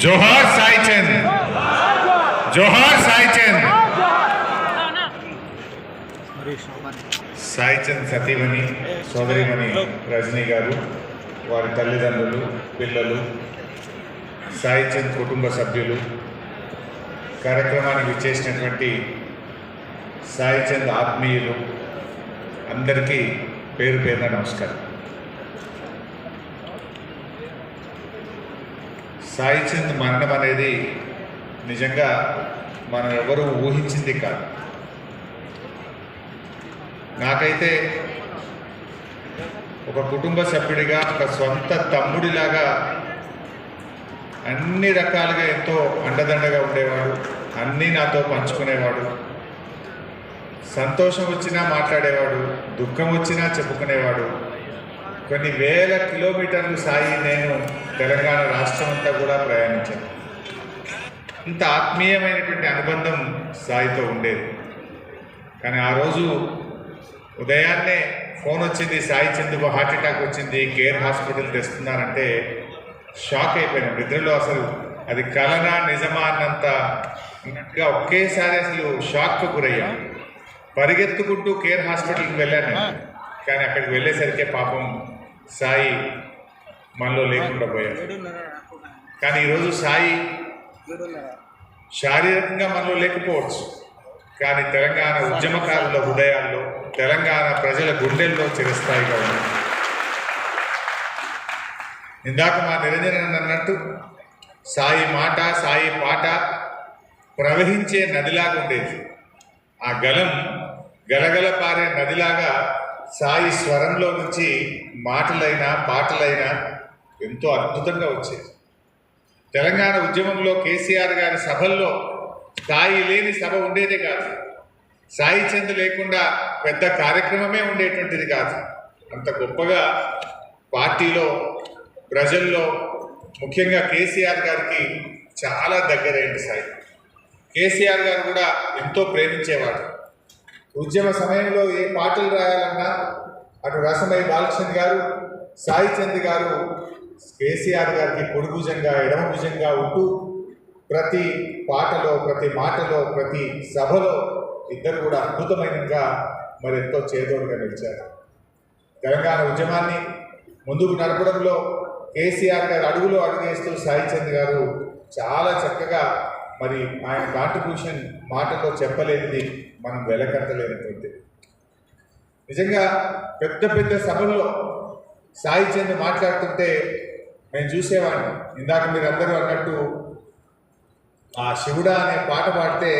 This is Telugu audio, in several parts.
జోహార్ సాయి చంద్ జోహార్ సాయి చంద్ సాయి చంద్ సతీమణి సోదరిమణి రజనీ గారు వారి తల్లిదండ్రులు పిల్లలు సాయి చంద్ కుటుంబ సభ్యులు. కార్యక్రమానికి చేసినటువంటి సాయి చంద్ ఆత్మీయులు అందరికీ పేరు పేరున నమస్కారం. సాయి చంద్ మరణం అనేది నిజంగా మనం ఎవరు ఊహించింది కాదు. నాకైతే ఒక కుటుంబ సభ్యుడిగా ఒక సొంత తమ్ముడిలాగా అన్ని రకాలుగా ఎంతో అండదండగా ఉండేవాడు అన్నీ నాతో పంచుకునేవాడు. సంతోషం వచ్చినా మాట్లాడేవాడు దుఃఖం వచ్చినా చెప్పుకునేవాడు. కొన్ని వేల కిలోమీటర్లు సాయి నేను తెలంగాణ రాష్ట్రం అంతా కూడా ప్రయాణించాను. ఇంత ఆత్మీయమైనటువంటి అనుబంధం సాయితో ఉండేది. కానీ ఆ రోజు ఉదయాన్నే ఫోన్ వచ్చింది సాయి చందుకు హార్ట్ అటాక్ వచ్చింది కేర్ హాస్పిటల్ తెస్తున్నారంటే షాక్ అయిపోయాను. నిద్రలో అసలు అది కలనా నిజమా అన్నంత ఇంకా ఒకేసారి అసలు షాక్కు గురయ్యా పరిగెత్తుకుంటూ కేర్ హాస్పిటల్కి వెళ్ళాను కానీ అక్కడికి వెళ్ళేసరికి పాపం సాయి మనలో లేకుండా పోయాడు. కానీ ఈరోజు సాయి శారీరకంగా మనలో లేకపోవచ్చు. కానీ తెలంగాణ ఉద్యమకారుల హృదయాల్లో తెలంగాణ ప్రజల గుండెల్లో చిరస్థాయిగా ఉంది. ఇందాక మా నిరంజన అన్నట్టు సాయి మాట సాయి పాట ప్రవహించే నదిలాగా ఉండేది. ఆ గలం గలగల పారే నదిలాగా సాయి స్వరంలో నుంచి మాటలైనా పాటలైనా ఎంతో అద్భుతంగా వచ్చేది తెలంగాణ ఉద్యమంలో కేసీఆర్ గారి సభల్లో స్థాయి లేని సభ ఉండేదే కాదు. సాయి చంద్ లేకుండా పెద్ద కార్యక్రమమే ఉండేటువంటిది కాదు. అంత గొప్పగా పార్టీలో ప్రజల్లో ముఖ్యంగా కేసీఆర్ గారికి చాలా దగ్గరైంది సాయి. కేసీఆర్ గారు కూడా ఎంతో ప్రేమించేవాడు ఉద్యమ సమయంలో ఏ పాటలు రాయాలన్నా అటు రసమై బాలకృష్ణ గారు సాయి చంద్ గారు కేసీఆర్ గారికి పొడి భుజంగా ఎడమ భుజంగా ఉంటూ ప్రతి పాటలో ప్రతి మాటలో ప్రతి సభలో ఇద్దరు కూడా అద్భుతమైనగా మరి ఎంతో చేదోడుగా నిలిచారు. తెలంగాణ ఉద్యమాన్ని ముందుకు నడపడంలో కేసీఆర్ గారు అడుగులో అడుగేస్తూ సాయి చంద్ గారు చాలా చక్కగా మరి ఆయన కాంట్రిబ్యూషన్ మాటతో చెప్పలేనిది మనం వెలకట్టలేనటువంటి. నిజంగా పెద్ద పెద్ద సభల్లో సాయి చంద్ మాట్లాడుతుంటే నేను చూసేవాడిని. ఇందాక మీరు అందరూ అన్నట్టు ఆ శివుడా అనే పాట పాడితే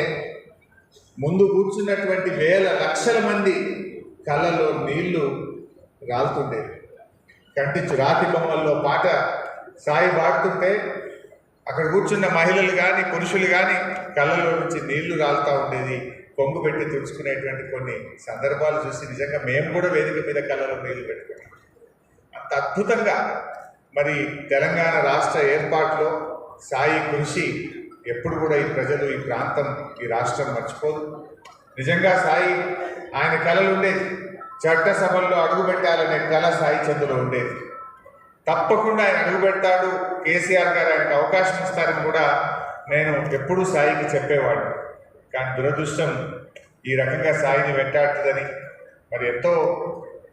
ముందు కూర్చున్నటువంటి వేల లక్షల మంది కళ్ళలో నీళ్ళు రాలుతుండేవి కంటించు రాతి బొమ్మల్లో పాట సాయి పాడుతుంటే అక్కడ కూర్చున్న మహిళలు కానీ పురుషులు కానీ కళ్ళలో నుంచి నీళ్ళు రాలుతూ ఉండేది. కొంగు పెట్టి తుడుచుకునేటువంటి కొన్ని సందర్భాలు చూసి నిజంగా మేము కూడా వేదిక మీద కళ్ళలో నీళ్ళు పెట్టుకున్నాం. అంత అద్భుతంగా మరి తెలంగాణ రాష్ట్ర ఏర్పాటులో సాయి కృషి ఎప్పుడు కూడా ఈ ప్రజలు ఈ ప్రాంతం ఈ రాష్ట్రం మర్చిపోదు. నిజంగా సాయి ఆయన కళలు ఉండేది. చట్టసభల్లో అడుగు పెట్టాలనే కళ సాయి చంద్రులో ఉండేది. తప్పకుండా ఆయన అడుగుపెడతాడు. కేసీఆర్ గారు ఆయనకు అవకాశం ఇస్తారని కూడా నేను ఎప్పుడూ సాయికి చెప్పేవాడు కానీ దురదృష్టం ఈ రకంగా సాయిని వెంటాడుతుందని మరి ఎంతో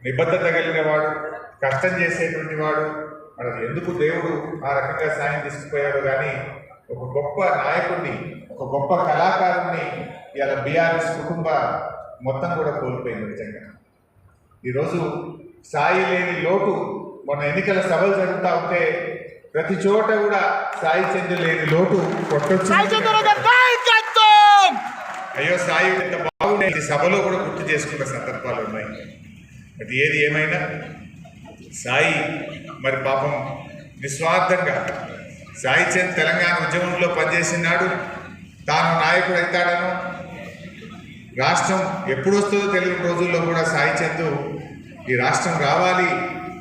నిబద్ధత కలిగిన వాడు కష్టం చేసేటువంటి వాడు. మరి ఎందుకు దేవుడు ఆ రకంగా సాయం తీసుకుపోయాడు కానీ ఒక గొప్ప నాయకుడిని ఒక గొప్ప కళాకారుణ్ణి ఇలా బీఆర్ఎస్ కుటుంబ మొత్తం కూడా కోల్పోయింది నిజంగా. ఈరోజు సాయి లేని లోటు మొన్న ఎన్నికల సభలు జరుగుతూ ఉంటే ప్రతి చోట కూడా సాయి చంద్ర లేని లోటు కొట్టొచ్చింది అయ్యో సాయి ఎంత బాగుండే. ఈ సభలో కూడా గుర్తు చేసుకున్న సందర్భాలు ఉన్నాయి. అది ఏది ఏమైనా? సాయి మరి పాపం నిస్వార్థంగా సాయి చంద్ తెలంగాణ ఉద్యమంలో పనిచేసినాడు. తాను నాయకుడు అవుతాడను. రాష్ట్రం ఎప్పుడు వస్తుందో తెలియని రోజుల్లో కూడా సాయి చంద్ ఈ రాష్ట్రం రావాలి.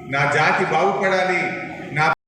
నా జాతి బాగుపడాలి.